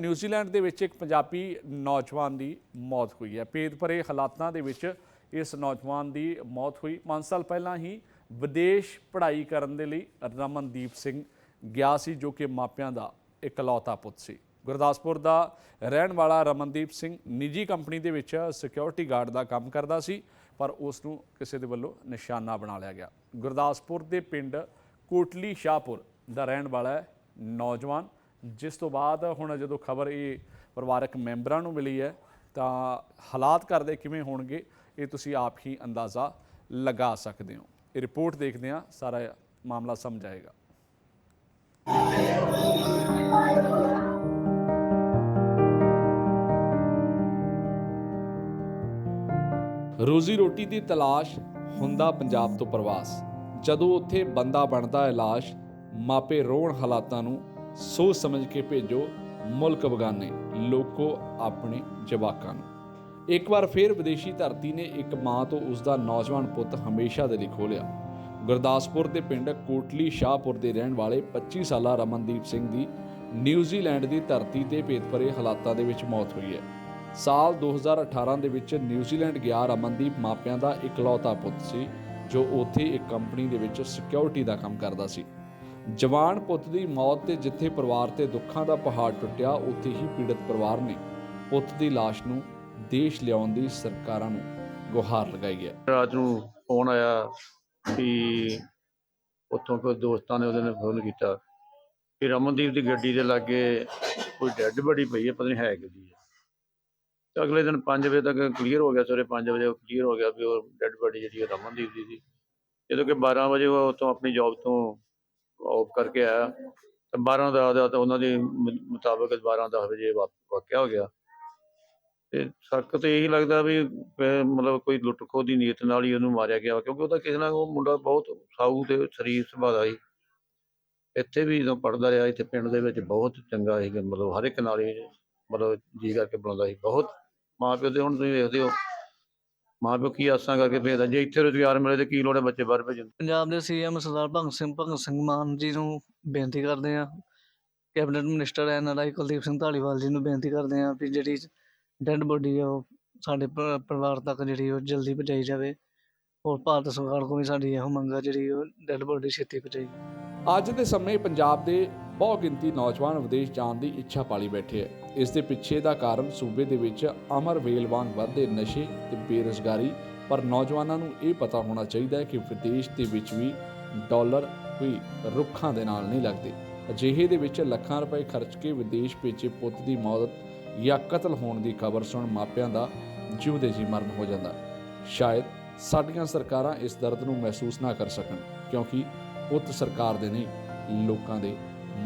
New Zealand ਦੇ ਵਿੱਚ ਇੱਕ ਪੰਜਾਬੀ ਨੌਜਵਾਨ ਦੀ ਮੌਤ ਹੋਈ ਹੈ। ਭੇਦ ਭਰੇ ਹਾਲਾਤਾਂ ਦੇ ਵਿੱਚ ਇਸ ਨੌਜਵਾਨ ਦੀ ਮੌਤ ਹੋਈ। 5 ਸਾਲ ਪਹਿਲਾਂ ਹੀ ਵਿਦੇਸ਼ ਪੜ੍ਹਾਈ ਕਰਨ ਦੇ ਲਈ ਰਮਨਦੀਪ ਸਿੰਘ ਗਿਆ ਸੀ, ਜੋ ਕਿ ਮਾਪਿਆਂ ਦਾ ਇਕਲੌਤਾ ਪੁੱਤ ਸੀ। ਗੁਰਦਾਸਪੁਰ ਦਾ ਰਹਿਣ ਵਾਲਾ ਰਮਨਦੀਪ ਸਿੰਘ ਨਿੱਜੀ ਕੰਪਨੀ ਦੇ ਵਿੱਚ ਸਿਕਿਉਰਿਟੀ ਗਾਰਡ ਦਾ ਕੰਮ ਕਰਦਾ ਸੀ, ਪਰ ਉਸ ਨੂੰ ਕਿਸੇ ਦੇ ਵੱਲੋਂ ਨਿਸ਼ਾਨਾ ਬਣਾ ਲਿਆ ਗਿਆ। ਗੁਰਦਾਸਪੁਰ ਦੇ ਪਿੰਡ ਕੋਟਲੀ ਸ਼ਾਹਪੁਰ ਦਾ ਰਹਿਣ ਵਾਲਾ ਨੌਜਵਾਨ। ਜਿਸ ਤੋਂ ਬਾਅਦ ਹੁਣ ਜਦੋਂ ਖਬਰ ਇਹ ਪਰਿਵਾਰਕ ਮੈਂਬਰਾਂ ਨੂੰ ਮਿਲੀ ਹੈ, ਤਾਂ ਹਾਲਾਤ ਘਰ ਦੇ ਕਿਵੇਂ ਹੋਣਗੇ, ਇਹ ਤੁਸੀਂ ਆਪ ਹੀ ਅੰਦਾਜ਼ਾ ਲਗਾ ਸਕਦੇ ਹੋ। ਇਹ ਰਿਪੋਰਟ ਦੇਖਦੇ ਹਾਂ, ਸਾਰਾ ਮਾਮਲਾ ਸਮਝ ਆਏਗਾ। ਰੋਜ਼ੀ ਰੋਟੀ ਦੀ ਤਲਾਸ਼ ਹੁੰਦਾ ਪੰਜਾਬ ਤੋਂ ਪ੍ਰਵਾਸ। ਜਦੋਂ ਉੱਥੇ ਬੰਦਾ ਬਣਦਾ ਹੈ ਲਾਸ਼, ਮਾਪੇ ਰੋਣ ਹਾਲਾਤਾਂ ਨੂੰ ਸੋਚ ਸਮਝ ਕੇ ਭੇਜੋ ਮੁਲਕ ਬਗਾਨੇ, ਲੋਕੋ ਆਪਣੇ ਜਵਾਕਾਂ ਨੂੰ। ਇੱਕ ਵਾਰ ਫੇਰ ਵਿਦੇਸ਼ੀ ਧਰਤੀ ਨੇ ਇੱਕ ਮਾਂ ਤੋਂ ਉਸ ਦਾ ਨੌਜਵਾਨ ਪੁੱਤ ਹਮੇਸ਼ਾ ਦੇ ਲਈ ਖੋਲਿਆ ਗੁਰਦਾਸਪੁਰ ਦੇ ਪਿੰਡ ਕੋਟਲੀ ਸ਼ਾਹਪੁਰ ਦੇ ਰਹਿਣ ਵਾਲੇ 25 ਸਾਲਾ ਰਮਨਦੀਪ ਸਿੰਘ ਦੀ ਨਿਊਜ਼ੀਲੈਂਡ ਦੀ ਧਰਤੀ ਤੇ ਭੇਦਭਰੇ ਹਾਲਾਤਾਂ ਦੇ ਵਿੱਚ ਮੌਤ ਹੋਈ ਹੈ। ਸਾਲ 2018 ਦੇ ਵਿੱਚ ਨਿਊਜ਼ੀਲੈਂਡ ਗਿਆ ਰਮਨਦੀਪ ਮਾਪਿਆਂ ਦਾ ਇਕਲੌਤਾ ਪੁੱਤ ਸੀ, ਜੋ ਉੱਥੇ ਇੱਕ ਕੰਪਨੀ ਦੇ ਵਿੱਚ ਸਿਕਿਉਰਿਟੀ ਦਾ ਕੰਮ ਕਰਦਾ ਸੀ। ਜਵਾਨ ਪੁੱਤ ਦੀ ਮੌਤ ਤੇ ਜਿੱਥੇ ਪਰਿਵਾਰ ਤੇ ਦੁੱਖਾਂ ਦਾ ਪਹਾੜ ਟੁੱਟਿਆ, ਉੱਥੇ ਹੀ ਪੀੜਤ ਪਰਿਵਾਰ ਨੇ ਪੁੱਤ ਦੀ ਲਾਸ਼ ਨੂੰ ਦੇਸ਼ ਲਿਆਉਣ ਦੀ ਸਰਕਾਰਾਂ ਨੂੰ ਗੁਹਾਰ ਲਗਾਈ ਹੈ। ਰਾਤ ਨੂੰ ਫੋਨ ਆਇਆ ਕਿ ਉੱਥੋਂ ਕੋਈ ਦੋਸਤਾਂ ਨੇ ਉਹਦੇ ਨੇ ਫੋਨ ਕੀਤਾ ਕਿ ਰਮਨਦੀਪ ਦੀ ਗੱਡੀ ਦੇ ਲਾਗੇ ਕੋਈ ਡੈੱਡ ਬੜੀ ਪਈ ਹੈ, ਪਤਾ ਨਹੀਂ ਹੈ ਕਿਹਦੀ ਹੈ। ਤੇ ਅਗਲੇ ਦਿਨ 5 ਵਜੇ ਤੱਕ ਕਲੀਅਰ ਹੋ ਗਿਆ, ਸਵੇਰੇ 5 ਵਜੇ ਕਲੀਅਰ ਹੋ ਗਿਆ ਵੀ ਉਹ ਡੈੱਡ ਬੜੀ ਜਿਹੜੀ ਰਮਨਦੀਪ ਦੀ ਸੀ। ਜਦੋਂ ਕਿ 12 ਵਜੇ ਉਹ ਉੱਥੋਂ ਆਪਣੀ ਜੌਬ ਤੋਂ ਆਫ ਕਰਕੇ ਆਇਆ। ਤਾਂ 12 ਦਾ ਦਾ ਤਾਂ ਉਹਨਾਂ ਦੇ ਮੁਤਾਬਕ 12 ਦਸ ਵਜੇ ਵਾਕਿਆ ਹੋ ਗਿਆ। ਤੇ ਸ਼ੱਕ ਤੇ ਇਹੀ ਲੱਗਦਾ ਵੀ ਮਤਲਬ ਕੋਈ ਲੁੱਟ ਖੋਹ ਦੀ ਨੀਅਤ ਨਾਲ ਹੀ ਉਹਨੂੰ ਮਾਰਿਆ ਗਿਆ ਕਿਉਂਕਿ ਉਹਦਾ ਕਿਸੇ ਨਾਲ ਉਹ ਮੁੰਡਾ ਬਹੁਤ ਸਾਊ ਤੇ ਸਰੀਰ ਸੁਭਾਅ ਦਾ ਸੀ। ਇੱਥੇ ਵੀ ਜਦੋਂ ਪੜਦਾ ਰਿਹਾ, ਇੱਥੇ ਪਿੰਡ ਦੇ ਵਿੱਚ ਬਹੁਤ ਚੰਗਾ ਸੀ ਮਤਲਬ ਹਰ ਇੱਕ ਨਾਲ ਹੀ ਮਤਲਬ ਜੀ ਕਰਕੇ ਬਣਾਉਂਦਾ ਸੀ, ਬਹੁਤ ਮਾਂ ਪਿਓ ਦੇ, ਹੁਣ ਤੁਸੀਂ ਵੇਖਦੇ ਹੋ ਮਾਂ ਪਿਓ ਕੀ ਆਸਾਂ ਕਰਕੇ ਭੇਜਦਾ? ਜੇ ਇੱਥੇ ਰੁਜ਼ਗਾਰ ਮਿਲੇ ਤੇ ਕੀ ਲੋੜ ਹੈ ਬੱਚੇ ਬਾਹਰ ਭੇਜਣ ਪੰਜਾਬ ਦੇ ਸੀਐਮ ਸਰਦਾਰ ਭਗਤ ਸਿੰਘ ਭਗਤ ਸਿੰਘ ਮਾਨ ਜੀ ਨੂੰ ਬੇਨਤੀ ਕਰਦੇ ਹਾਂ। Cabinet minister NRI Kuldeep Singh Dhaliwal ji ਨੂੰ ਬੇਨਤੀ ਕਰਦੇ ਹਾਂ ਵੀ ਜਿਹੜੀ ਡੈਡ ਬੋਡੀ ਆ ਉਹ ਸਾਡੇ ਪਰਿਵਾਰ ਤੱਕ ਜਿਹੜੀ ਉਹ ਜਲਦੀ ਪਹੁੰਚਾਈ ਜਾਵੇ। ਹੋਰ ਭਾਰਤ ਸਰਕਾਰ ਕੋਲ ਵੀ ਸਾਡੀ ਇਹੋ ਮੰਗ ਆ ਜਿਹੜੀ ਉਹ ਡੈੱਡ ਬੋਡੀ ਛੇਤੀ ਪਹੁੰਚਾਈ ਅੱਜ ਦੇ ਸਮੇਂ ਪੰਜਾਬ ਦੇ ਬਹੁ ਗਿਣਤੀ ਨੌਜਵਾਨ ਵਿਦੇਸ਼ ਜਾਣ ਦੀ ਇੱਛਾ ਪਾਲੀ ਬੈਠੇ ਹੈ। ਇਸ ਦੇ ਪਿੱਛੇ ਦਾ ਕਾਰਨ ਸੂਬੇ ਦੇ ਵਿੱਚ ਅਮਰ ਵੇਲਵਾਨ ਵੱਧਦੇ ਨਸ਼ੇ ਤੇ ਬੇਰੁਜ਼ਗਾਰੀ, ਪਰ ਨੌਜਵਾਨਾਂ ਨੂੰ ਇਹ ਪਤਾ ਹੋਣਾ ਚਾਹੀਦਾ ਹੈ ਕਿ ਵਿਦੇਸ਼ ਦੇ ਵਿੱਚ ਵੀ ਡਾਲਰ ਕੋਈ ਰੁੱਖਾਂ ਦੇ ਨਾਲ ਨਹੀਂ ਲੱਗਦੇ। ਅਜਿਹੇ ਦੇ ਵਿੱਚ ਲੱਖਾਂ ਰੁਪਏ ਖਰਚ ਕੇ ਵਿਦੇਸ਼ ਭੇਜੇ ਪੁੱਤ ਦੀ ਮੌਤ ਜਾਂ ਕਤਲ ਹੋਣ ਦੀ ਖਬਰ ਸੁਣ ਮਾਪਿਆਂ ਦਾ ਜਿਉਂਦੇ ਜੀ ਮਰਨ ਹੋ ਜਾਂਦਾ। ਸ਼ਾਇਦ ਸਾਡੀਆਂ ਸਰਕਾਰਾਂ ਇਸ ਦਰਦ ਨੂੰ ਮਹਿਸੂਸ ਨਾ ਕਰ ਸਕਣ, ਕਿਉਂਕਿ ਪੁੱਤ ਸਰਕਾਰ ਦੇ ਨਹੀਂ ਲੋਕਾਂ ਦੇ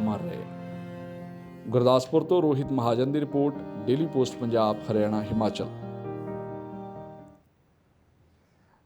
ਮਰ ਰਹੇ ਗੁਰਦਾਸਪੁਰ ਤੋਂ ਰੋਹਿਤ ਮਹਾਜਨ ਦੀ report, Daily Post, Punjab, Haryana, Himachal.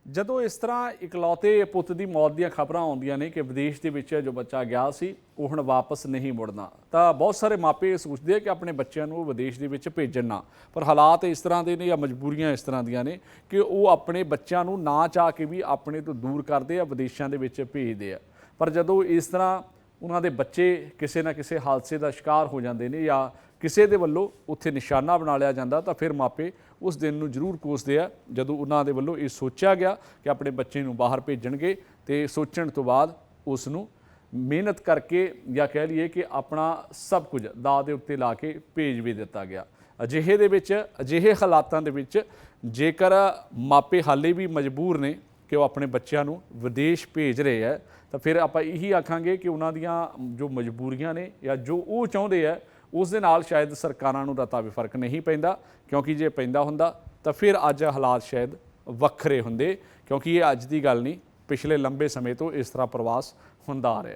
ਜਦੋਂ ਇਸ ਤਰ੍ਹਾਂ ਇਕਲੌਤੇ ਪੁੱਤ ਦੀ ਮੌਤ ਦੀਆਂ ਖਬਰਾਂ ਆਉਂਦੀਆਂ ਨੇ ਕਿ ਵਿਦੇਸ਼ ਦੇ ਵਿੱਚ ਜੋ ਬੱਚਾ ਗਿਆ ਸੀ, ਉਹ ਹੁਣ ਵਾਪਸ ਨਹੀਂ ਮੁੜਨਾ, ਤਾਂ ਬਹੁਤ ਸਾਰੇ ਮਾਪੇ ਇਹ ਸੋਚਦੇ ਆ ਕਿ ਆਪਣੇ ਬੱਚਿਆਂ ਨੂੰ ਵਿਦੇਸ਼ ਦੇ ਵਿੱਚ ਭੇਜਣ ਨਾ। ਪਰ ਹਾਲਾਤ ਇਸ ਤਰ੍ਹਾਂ ਦੇ ਨੇ ਜਾਂ ਮਜਬੂਰੀਆਂ ਇਸ ਤਰ੍ਹਾਂ ਦੀਆਂ ਨੇ ਕਿ ਉਹ ਆਪਣੇ ਬੱਚਿਆਂ ਨੂੰ ਨਾ ਚਾਹ ਕੇ ਵੀ ਆਪਣੇ ਤੋਂ ਦੂਰ ਕਰਦੇ ਆ, ਵਿਦੇਸ਼ਾਂ ਦੇ ਵਿੱਚ ਭੇਜਦੇ ਆ। ਪਰ ਜਦੋਂ ਇਸ ਤਰ੍ਹਾਂ ਉਹਨਾਂ ਦੇ ਬੱਚੇ ਕਿਸੇ ਨਾ ਕਿਸੇ ਹਾਦਸੇ ਦਾ ਸ਼ਿਕਾਰ ਹੋ ਜਾਂਦੇ ਨੇ ਜਾਂ ਕਿਸੇ ਦੇ ਵੱਲੋਂ ਉੱਥੇ ਨਿਸ਼ਾਨਾ ਬਣਾ ਲਿਆ ਜਾਂਦਾ, ਤਾਂ ਫਿਰ ਮਾਪੇ ਉਸ ਦਿਨ ਨੂੰ ਜ਼ਰੂਰ ਕੋਸਦੇ ਆ, ਜਦੋਂ ਉਹਨਾਂ ਦੇ ਵੱਲੋਂ ਇਹ ਸੋਚਿਆ ਗਿਆ ਕਿ ਆਪਣੇ ਬੱਚੇ ਨੂੰ ਬਾਹਰ ਭੇਜਣਗੇ ਤੇ ਸੋਚਣ ਤੋਂ ਬਾਅਦ ਉਸ ਨੂੰ ਮਿਹਨਤ ਕਰਕੇ ਜਾਂ ਕਹਿ ਲਈਏ ਕਿ ਆਪਣਾ ਸਭ ਕੁਝ ਦਾ ਦੇ ਉੱਤੇ ਲਾ ਕੇ ਭੇਜ ਵੀ ਦਿੱਤਾ ਗਿਆ। ਅਜਿਹੇ ਦੇ ਵਿੱਚ, ਅਜਿਹੇ ਹਾਲਾਤਾਂ ਦੇ ਵਿੱਚ ਜੇਕਰ ਮਾਪੇ ਹਾਲੇ ਵੀ ਮਜਬੂਰ ਨੇ ਕਿ ਉਹ ਆਪਣੇ ਬੱਚਿਆਂ ਨੂੰ ਵਿਦੇਸ਼ ਭੇਜ ਰਹੇ ਹੈ, ਤਾਂ ਫਿਰ ਆਪਾਂ ਇਹੀ ਆਖਾਂਗੇ ਕਿ ਉਹਨਾਂ ਦੀਆਂ ਜੋ ਮਜਬੂਰੀਆਂ ਨੇ ਜਾਂ ਜੋ ਉਹ ਚਾਹੁੰਦੇ ਆ ਉਸ ਦੇ ਨਾਲ ਸ਼ਾਇਦ ਸਰਕਾਰਾਂ ਨੂੰ ਰਤਾ ਵੀ ਫ਼ਰਕ ਨਹੀਂ ਪੈਂਦਾ, ਕਿਉਂਕਿ ਜੇ ਪੈਂਦਾ ਹੁੰਦਾ, ਤਾਂ ਫਿਰ ਅੱਜ ਹਾਲਾਤ ਸ਼ਾਇਦ ਵੱਖਰੇ ਹੁੰਦੇ, ਕਿਉਂਕਿ ਇਹ ਅੱਜ ਦੀ ਗੱਲ ਨਹੀਂ, ਪਿਛਲੇ ਲੰਬੇ ਸਮੇਂ ਤੋਂ ਇਸ ਤਰ੍ਹਾਂ ਪ੍ਰਵਾਸ ਹੁੰਦਾ ਆ ਰਿਹਾ।